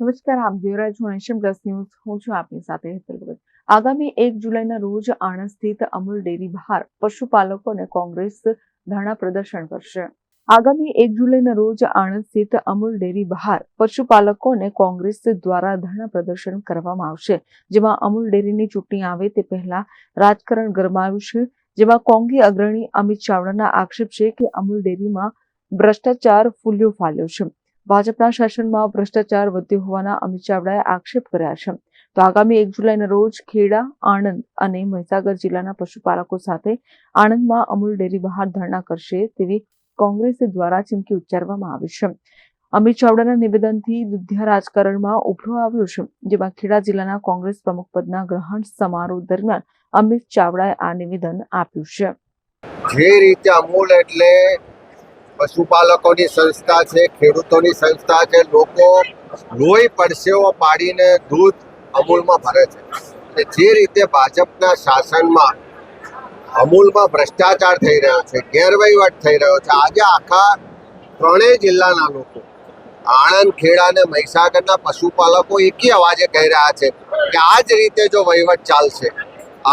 નમસ્કાર, આપ જોઈ રહ્યા છો પ્લસ ન્યૂઝ. હું છું આપની સાથે હેતલ ભગત. આગામી એક જુલાઈના રોજ આણંદ સ્થિત અમૂલ ડેરી બહાર પશુપાલકો અને કોંગ્રેસ ધરણા પ્રદર્શન કરશે. આગામી એક જુલાઈના રોજ આણંદ સ્થિત અમૂલ ડેરી બહાર પશુપાલકો અને કોંગ્રેસ દ્વારા ધરણા પ્રદર્શન કરવામાં આવશે. જેમાં અમૂલ ડેરીની ચૂંટણી આવે તે પહેલા રાજકારણ ગરમાયું છે. જેમાં કોંગી અગ્રણી અમિત ચાવડાના આક્ષેપ છે કે અમૂલ ડેરીમાં ભ્રષ્ટાચાર ફૂલ્યો ફાલ્યો છે. ભાજપના શાસનમાં ભ્રષ્ટાચાર વધ્યો હોવાના અમિત ચાવડાએ આક્ષેપ કર્યા છે. તો આગામી એક જુલાઈના રોજ ખેડા, આણંદ અને મહીસાગર જિલ્લાના પશુપાલકો સાથે આણંદમાં અમૂલ ડેરી બહાર ધરણા કરશે તેવી કોંગ્રેસ દ્વારા ચીમકી ઉચ્ચારવામાં આવી છે. અમિત ચાવડાના નિવેદનથી દુધિયા રાજકારણમાં ઉભરો આવ્યો છે, જેમાં ખેડા જિલ્લાના કોંગ્રેસ પ્રમુખ પદના ગ્રહણ સમારોહ દરમિયાન અમિત ચાવડાએ આ નિવેદન આપ્યું છે. જે રીતે અમૂલ એટલે પશુપાલકોની સંસ્થા છે, ખેડૂતોની સંસ્થા છે, લોકો લોહી પરસેવો પાડીને દૂધ અમૂલમાં ભરે છે. જે રીતે ભાજપના શાસનમાં અમૂલમાં ભ્રષ્ટાચાર થઈ રહ્યો છે, ગેરવહીવટ થઈ રહ્યો છે, આજે આખા ત્રણેય જિલ્લાના લોકો, આણંદ, ખેડા અને મહીસાગરના પશુપાલકો એકી અવાજે કહી રહ્યા છે કે આ જ રીતે જો વહીવટ ચાલશે,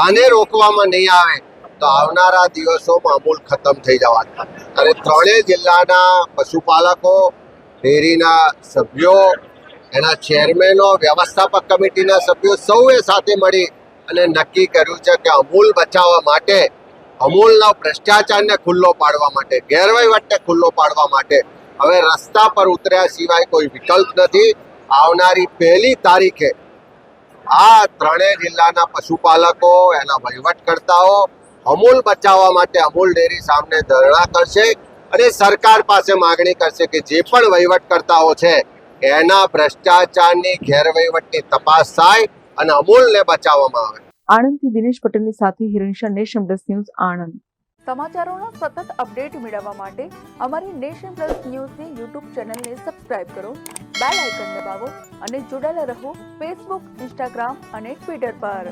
આને રોકવામાં નહીં આવે તો આવનારા દિવસોમાં અમૂલ ખતમ થઈ જવાના. અને ત્રણેય જિલ્લાના પશુપાલકો, ડેરીના સભ્યો, એના ચેરમેનો, વ્યવસ્થાપક કમિટીના સભ્યો સૌએ સાથે મળી અને નક્કી કર્યું છે કે અમૂલ બચાવવા માટે, અમૂલના ભ્રષ્ટાચારને ખુલ્લો પાડવા માટે, ગેરવહીવટને ખુલ્લો પાડવા માટે હવે રસ્તા પર ઉતર્યા સિવાય કોઈ વિકલ્પ નથી. આવનારી પહેલી તારીખે આ ત્રણેય જિલ્લાના પશુપાલકો, એના વહીવટકર્તાઓ અમૂલ બચાવવા માટે અમૂલ ડેરી સામે ધરણા કરશે અને સરકાર પાસે માગણી કરશે કે જે પણ વહીવટકર્તાઓ છે એના ભ્રષ્ટાચારની ગેરવહીવટની તપાસ થાય અને અમૂલને બચાવવામાં આવે. આણંદથી દિનેશ પટેલની સાથે Hiransha nation plus news Anand. સમાચારોનો સતત અપડેટ મેળવવા માટે અમારી નેશન પ્લસ ન્યૂઝની યુટ્યુબ ચેનલને સબસ્ક્રાઇબ કરો બેલ આઇકન દબાવો અને જોડાયેલા રહો ફેસબુક ઇન્સ્ટાગ્રામ અને ટ્વિટર પર.